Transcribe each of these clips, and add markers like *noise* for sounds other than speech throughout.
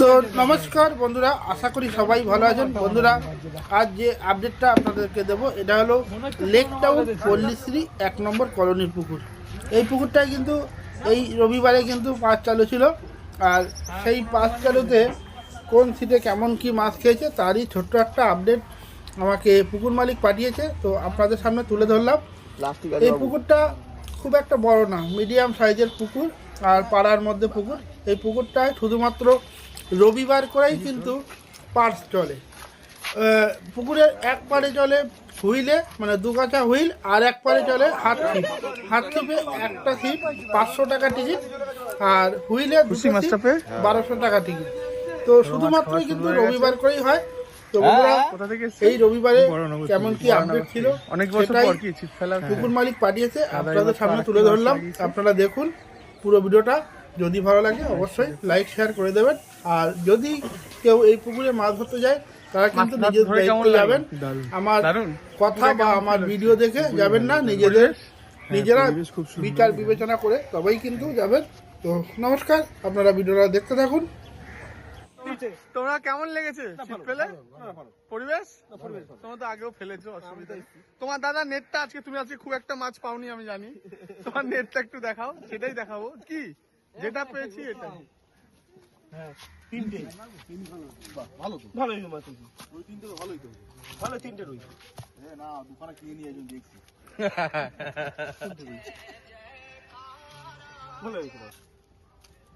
তো নমস্কার বন্ধুরা আশা করি সবাই ভালো আছেন। বন্ধুরা আজ যে আপডেটটা আপনাদেরকে দেব এটা হলো লেক টাউন পল্লীশ্রী এক নম্বর কলোনির পুকুর। এই পুকুরটায় কিন্তু এই রবিবারে কিন্তু পাঁচ চালু ছিল। আর সেই পাঁচ চালুতে কোন সিটে কেমন কি মাছ খেয়েছে তারই ছোট্ট একটা আপডেট আমাকে পুকুর মালিক পাঠিয়েছে। তো আপনাদের সামনে তুলে ধরলাম। এই পুকুরটা খুব একটা বড় না মিডিয়াম সাইজের পুকুর। আর পাড়ার মধ্যে পুকুর। এই পুকুরটায় শুধুমাত্র রবিবার করেই কিন্তু পার্স চলে। পুকুরের এক পাড়ে চলে হুইলে মানে দু কাঁচা হুইল আর এক পারে চলে হাত ছিপ। হাত ছিপে একটা ছিপ পাঁচশো টাকা টিকিট আর হুইলে? বারোশো টাকা টিকিট। তো শুধুমাত্রই কিন্তু রবিবার করেই হয়। তো বন্ধুরা কোথা থেকে এসছে? এই রবিবারে কেমন কি আপডেট ছিল? অনেক বছর পর পুকুর মালিক পাঠিয়েছে আপনাদের সামনে তুলে ধরলাম। আপনারা দেখুন পুরো ভিডিওটা। যদি ভালো লাগে অবশ্যই লাইক শেয়ার করে দেবেন। আর যদি কেউ এই পুকুরে মাছ ধরতে যায় তারা কিন্তু নিজের দায়িত্বে যাবেন। আমার কথা বা আমার ভিডিও দেখে যাবেন না নিজেদের। নিজেরা খুব সুন্দর। বিচার বিবেচনা করে তবেই কিন্তু যাবেন। তো নমস্কার আপনারা ভিডিওটা দেখতে থাকুন। তোমরা কেমন লেগেছে? ছিপ ফেলে পরিবেশ? তোমরা তো আগেও ফেলেছো অসুবিধা তোমার দাদা নেটটা আজকে তুমি আজকে খুব একটা মাছ পাওনি আমি জানি। তোমার নেটটা একটু দেখাও সেটাই দেখাবো। কি? যেটা পেয়েছি এটা। এই দাদা সবাই চলে গেছে সব ভাই বলছি না বসিতে পারছি *laughs*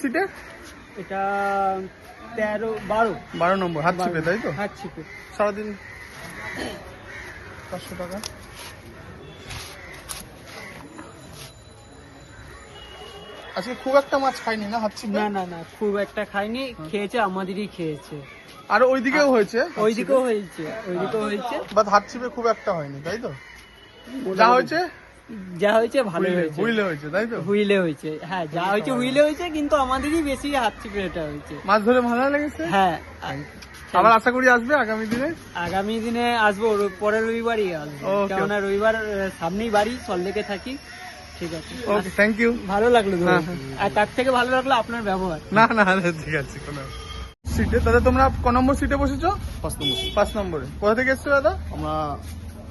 সিটে এটা তেরো বারো। বারো নম্বর হাত ছিপে তাই তো? হাত ছিপে। সারাদিন পাঁচশো টাকা। আজকে খুব একটা মাছ খাইনি না হাত না না না খুব একটা খাইনি খেয়েছে আমাদেরই খেয়েছে। আর ওইদিকেও হয়েছে ওইদিকেও হয়েছে ওইদিকেও হয়েছে। বাট হাত ছিপে খুব একটা হয়নি তাই তো? যা হয়েছে যা হয়েছে ভালো হুইলে হয়েছে। হুইলে হয়েছে তাই তো? হুইলে হয়েছে। হ্যাঁ যা হয়েছে হুইলে হয়েছে। কিন্তু আমাদেরই বেশি হাত এটা হয়েছে। মাছ ধরে ভালো লেগেছে? হ্যাঁ। আবার আশা করি আসবে আগামী দিনে? আগামী দিনে আসব পরের রবিবারই আসব। কেননা রবিবার সামনেই বাড়ি সল্লেকে থাকি। ঠিক আছে। ওকে থ্যাংক ইউ ভালো লাগল হ্যাঁ। আর তার থেকে ভালো লাগল আপনার ব্যবহার। না না না, ঠিক আছে কোনো সিটে দাদা তোমরা ক নম্বর সিটে বসেছো? পাঁচ নম্বর পাঁচ নম্বরে কোথা থেকে এসছো দাদা? আমরা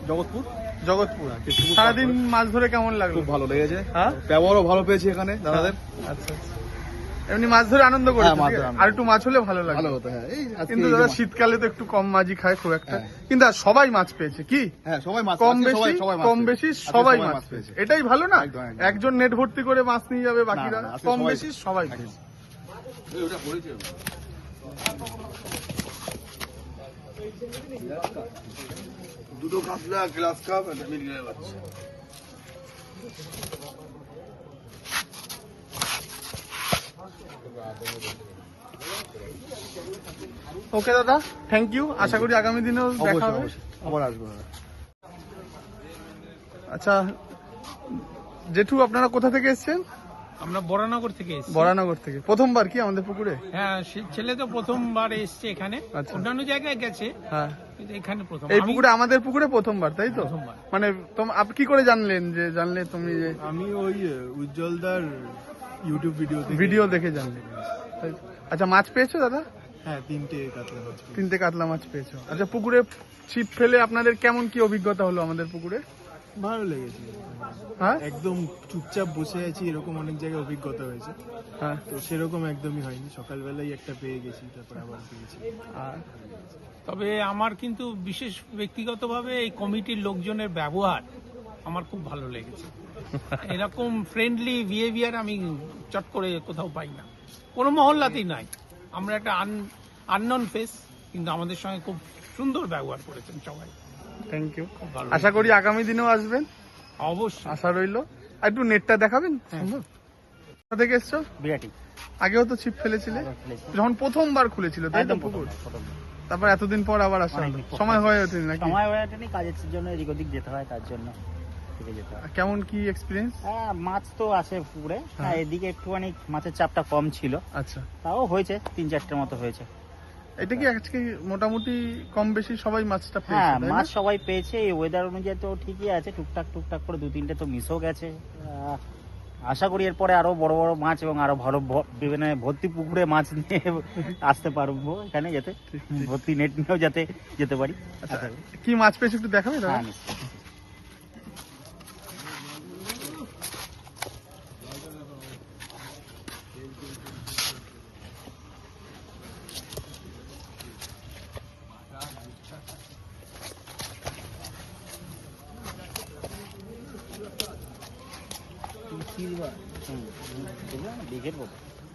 জগৎপুর। জগৎপুর সারাদিন মাছ ধরে কেমন লাগল? খুব ভালো লেগেছে। হ্যাঁ? ব্যবহারও ভালো পেয়েছি এখানে দাদাদের। আচ্ছা আচ্ছা। এমনি মাছ ধরে আনন্দ করে হ্যাঁ, মাছ ধরে আনন্দ। আর একটু মাছ হলে ভালো লাগে হ্যাঁ। কিন্তু দাদা শীতকালে তো একটু কম মাছই খায় খুব একটা। কিন্তু সবাই মাছ পেয়েছে কি? হ্যাঁ সবাই কম বেশি সবাই সবাই মাছ কম বেশি সবাই মাছ পেয়েছে। এটাই ভালো না। একজন নেট ভর্তি করে মাছ নিয়ে যাবে বাকিরা। কম বেশি সবাই পেয়েছে। দুটো কাতলা গ্লাস কাপ একটা মিল গেলে বাচ্চা ওকে দাদা থ্যাংক ইউ আশা করি আগামী দিনেও দেখা হবে। আবার আসব আচ্ছা জেঠু আপনারা কোথা থেকে এসেছেন? আমরা বরানগর থেকে এসেছি। বরানগর থেকে। প্রথমবার কি আমাদের পুকুরে? হ্যাঁ ছেলে তো প্রথমবার এসছে এখানে। আচ্ছা। অন্যান্য জায়গায় গেছে। হ্যাঁ। এখানে প্রথম। এই পুকুরে আমাদের পুকুরে প্রথমবার তাই তো? মানে আপনি কি করে জানলেন যে জানলে তুমি যে আমি ওই উজ্জ্বলদার ইউটিউব ভিডিও ভিডিও দেখে জানলেন। আচ্ছা মাছ পেয়েছ দাদা? হ্যাঁ তিনটে কাতলা মাছ তিনটে কাতলা মাছ পেয়েছ। আচ্ছা পুকুরে ছিপ ফেলে আপনাদের কেমন কি অভিজ্ঞতা হলো আমাদের পুকুরে? ভালো লেগেছে। হ্যাঁ? একদম চুপচাপ বসে আছি এরকম অনেক জায়গায় অভিজ্ঞতা হয়েছে। হ্যাঁ। তো সেরকম একদমই হয়নি। সকালবেলাই একটা পেয়ে গেছি তারপর আবার পেয়েছি আর? তবে আমার কিন্তু বিশেষ ব্যক্তিগতভাবে এই কমিটির লোকজনের ব্যবহার আমার খুব ভালো লেগেছে। *laughs* এরকম ফ্রেন্ডলি বিহেভিয়ার আমি চট করে কোথাও পাই না। কোনো মহল্লাতেই নাই। আমরা একটা আন আননন ফেস কিন্তু আমাদের সঙ্গে খুব সুন্দর ব্যবহার করেছেন সবাই। থ্যাংক ইউ আশা করি আগামী দিনেও আসবেন। অবশ্যই। আশা রইল। একটু নেটটা দেখাবেন? কোথা থেকে এসছো? বিরাটি। আগেও তো ছিপ ফেলেছিলে। যখন প্রথমবার খুলেছিল তাই তো পুকুর। তারপর এতদিন পর আবার আসা হলো। সময় হয়ে ওঠেনি নাকি? সময় হয়ে ওঠেনি কাজের জন্য এদিক ওদিক যেতে হয় তার জন্য হয়। কেমন কি এক্সপিরিয়েন্স হ্যাঁ মাছ তো আছে পুকুরে। হ্যাঁ এদিকে একটুখানি মাছের চাপটা কম ছিল। আচ্ছা। তাও হয়েছে তিন চারটের মতো হয়েছে। এটা কি আজকে মোটামুটি কম বেশি সবাই মাছটা পেয়েছে হ্যাঁ মাছ সবাই পেয়েছে এই ওয়েদার অনুযায়ী তো ঠিকই আছে টুকটাক টুকটাক করে দু তিনটে তো মিসও গেছে। আশা করি এরপরে আরও বড় বড় মাছ এবং আরও ভালো বিভিন্ন ভর্তি পুকুরে মাছ নিয়ে আসতে পারব এখানে যাতে ভর্তি নেট নিয়েও যাতে যেতে পারি। আচ্ছা। কি মাছ পেয়েছে একটু দেখাবে হ্যাঁ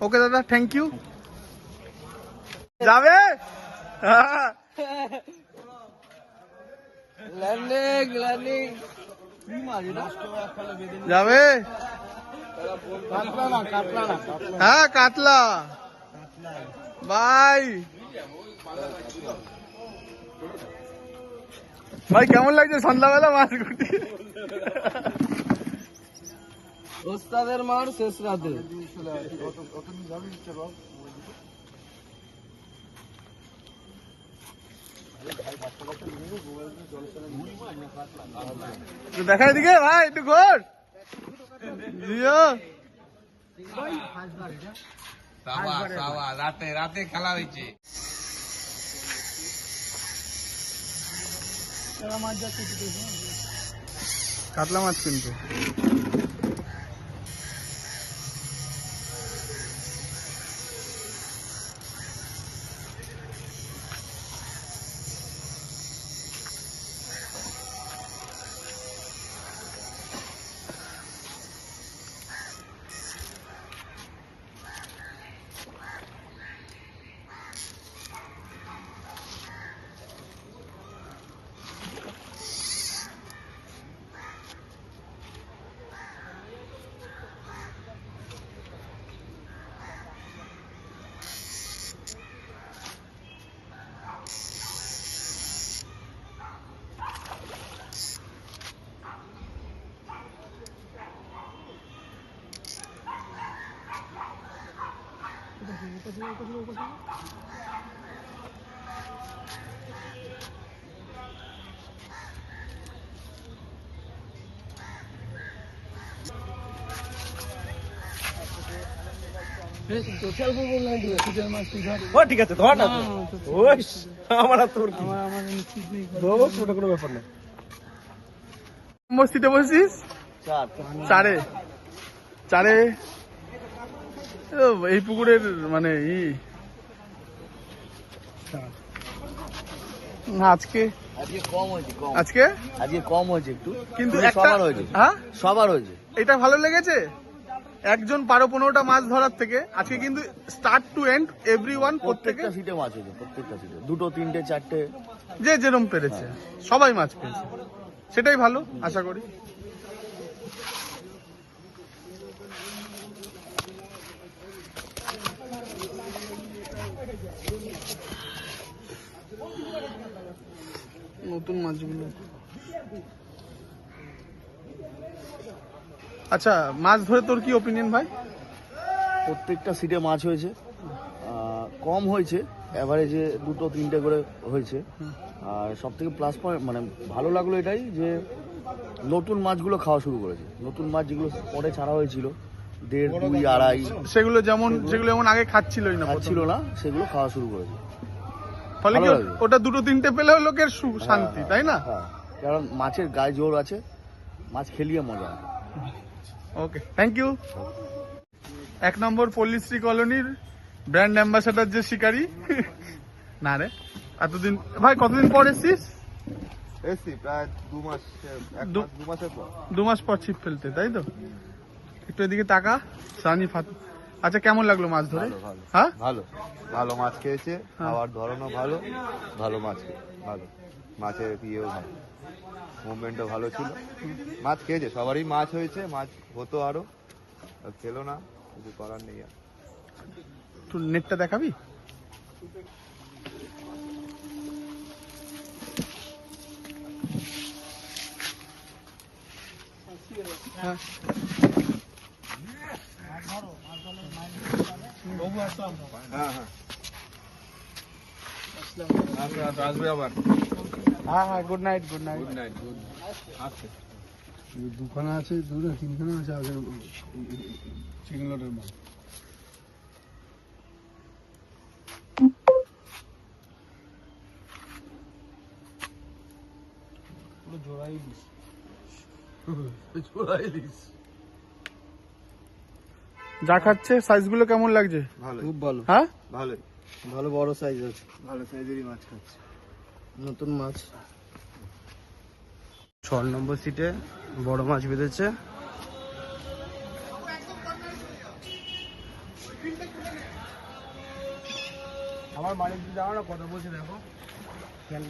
ওকে দাদা থ্যাংক ইউ যাবে হ্যাঁ। যাবে হ্যাঁ কাতলা ভাই ভাই কেমন লাগছে সন্ধ্যাবেলা মাছ গুটি ওস্তাদের মার শেষ রাতে। একটু দেখা এদিকে ভাই একটু ঘর রাতে রাতে খেলা হয়েছে। কাতলা মাছ কিন্তু। ও ঠিক আছে ধর না। আমার আর তোর ছোট কোনো ব্যাপার না। মস্তিতে বসিস চারে। চারে। এই পুকুরের মানে ই। না, আজকে আজকে আজকে? আজকে কম হয়েছে একটু। কিন্তু সবার হয়েছে। হ্যাঁ? সবার হয়েছে। এটা ভালো লেগেছে? একজন বারো পনেরোটা মাছ ধরার থেকে আজকে কিন্তু start to end every one প্রত্যেকটা সিটে মাছ হয়েছে প্রত্যেকটা সিটে দুটো তিনটে চারটে। যে যেরম পেরেছে। সবাই মাছ পেয়েছে। সেটাই ভালো আশা করি। নতুন মাছগুলো। আচ্ছা মাছ ধরে তোর কি ওপিনিয়ন ভাই? প্রত্যেকটা সিটে মাছ হয়েছে। কম হয়েছে অ্যাভারেজে দুটো তিনটে করে হয়েছে। আর সব থেকে প্লাস পয়েন্ট মানে ভালো লাগল এটাই যে নতুন মাছগুলো খাওয়া শুরু করেছে। নতুন মাছ যেগুলো পরে ছাড়া হয়েছিল দেড় দুই আড়াই সেগুলো যেমন যেগুলো যেমন আগে খাচ্ছিলই না খাচ্ছিল না সেগুলো খাওয়া শুরু করেছে। ফলে কি ওটা দুটো তিনটে পেলেও লোকের সু- শান্তি তাই না? হ্যাঁ কারণ মাছের গায়ে জোর আছে মাছ খেলিয়ে মজা ওকে থ্যাংক ইউ এক নম্বর পল্লীশ্রী কলোনির ব্র্যান্ড অ্যাম্বাসাডার যে শিকারি। না রে এতদিন ভাই কতদিন পর এসছিস? এসছি প্রায় দু মাস এক দু- মাস মাসের পর। দু মাস পর ছিপ ফেলতে তাই তো? একটু এদিকে তাকা সানি ফাত আচ্ছা কেমন লাগল মাছ ধরে? ভালো ভালো। হ্যাঁ? ভালো। ভালো মাছ খেয়েছে খাওয়ার ধরনও ভালো ভালো মাছ ভালো। মাছের ইয়েও ভালো। মুভমেন্টও ভালো ছিল। মাছ খেয়েছে সবারই মাছ হয়েছে মাছ হতো আরও। খেলো না কিছু করার নেই আর। একটু নেটটা দেখাবি? হ্যাঁ। হ্যাঁ হ্যাঁ হ্যাঁ হ্যাঁ গুড নাইট গুড নাইট দুখানা আছে দুটো তিনখানা আছে আগে পুরো জোড়াই দিস জোড়াই দিস যা খাচ্ছে সাইজগুলো কেমন লাগছে? ভালো খুব ভালো। হ্যাঁ? ভালোই। ভালো বড় সাইজ আছে। ভালো সাইজেরই মাছ খাচ্ছে। নতুন মাছ। ছ নম্বর সিটে বড় মাছ বেঁধেছে। আমার বাড়িতে যাওয়া না কথা বলছে দেখো। খেয়াল।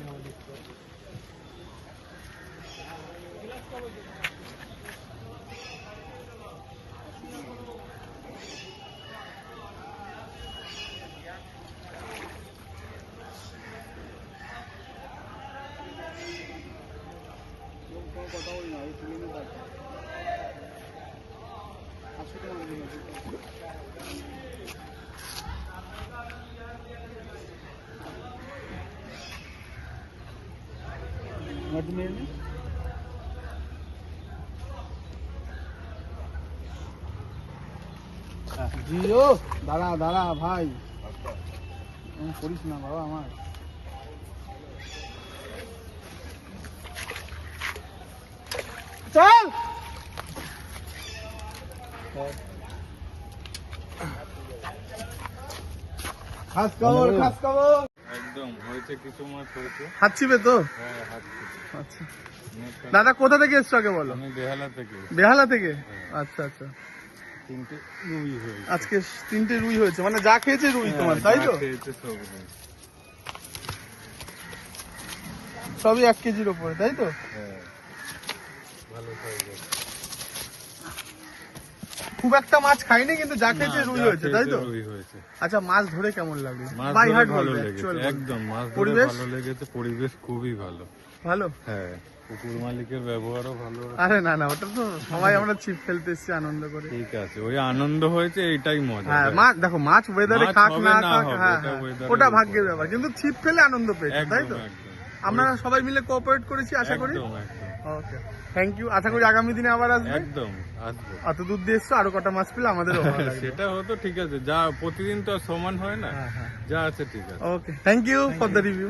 জিও দাঁড়া দাঁড়া ভাই। এরকম করিস না বাবা আমার। চল। খাস খবর খাস খবর। হাতছিবে তো? আচ্ছা। দাদা কোথা থেকে এসছো আগে বলো? বেহালা থেকে বেহালা থেকে? আচ্ছা আচ্ছা। তিনটে রুই হয়েছে। আজকে তিনটে রুই হয়েছে। মানে যা খেয়েছে রুই তোমার তাই তো? খেয়েছে সব সবই এক কেজির ওপরে তাই তো? হ্যাঁ। খুব একটা মাছ খাইনি কিন্তু যা খেয়েছে রুই হয়েছে তাই তো? রুই হয়েছে। আচ্ছা মাছ ধরে কেমন লাগল? বাই হার্ট ভালো লেগেছে একদম মাছ ধরে ভালো লেগেছে পরিবেশ খুবই ভালো। ভালো? হ্যাঁ পুকুর মালিকের ব্যবহারও ভালো। আরে না না ওটা তো সবাই আমরা ছিপ ফেলতে এসেছি আনন্দ করে। ঠিক আছে ওই আনন্দ হয়েছে এইটাই মজা। হ্যাঁ মাছ দেখো মাছ ওয়েদারে খাক না খাক হ্যাঁ হ্যাঁ। ওটা ভাগ্যের ব্যাপার কিন্তু ছিপ ফেলে আনন্দ পেয়েছে তাই তো? আমরা সবাই মিলে কোঅপারেট করেছি আশা করি? ওকে থ্যাংক ইউ আশা করি আগামী দিনে আবার আসবে। একদম আসব। অত দূর দিয়ে এসছো আরও কটা মাছ পেলে আমাদের সেটা হতো ঠিক আছে। যা প্রতিদিন তো সমান হয় না। হ্যাঁ হ্যাঁ। যা আছে ঠিক আছে। Okay thank you for the review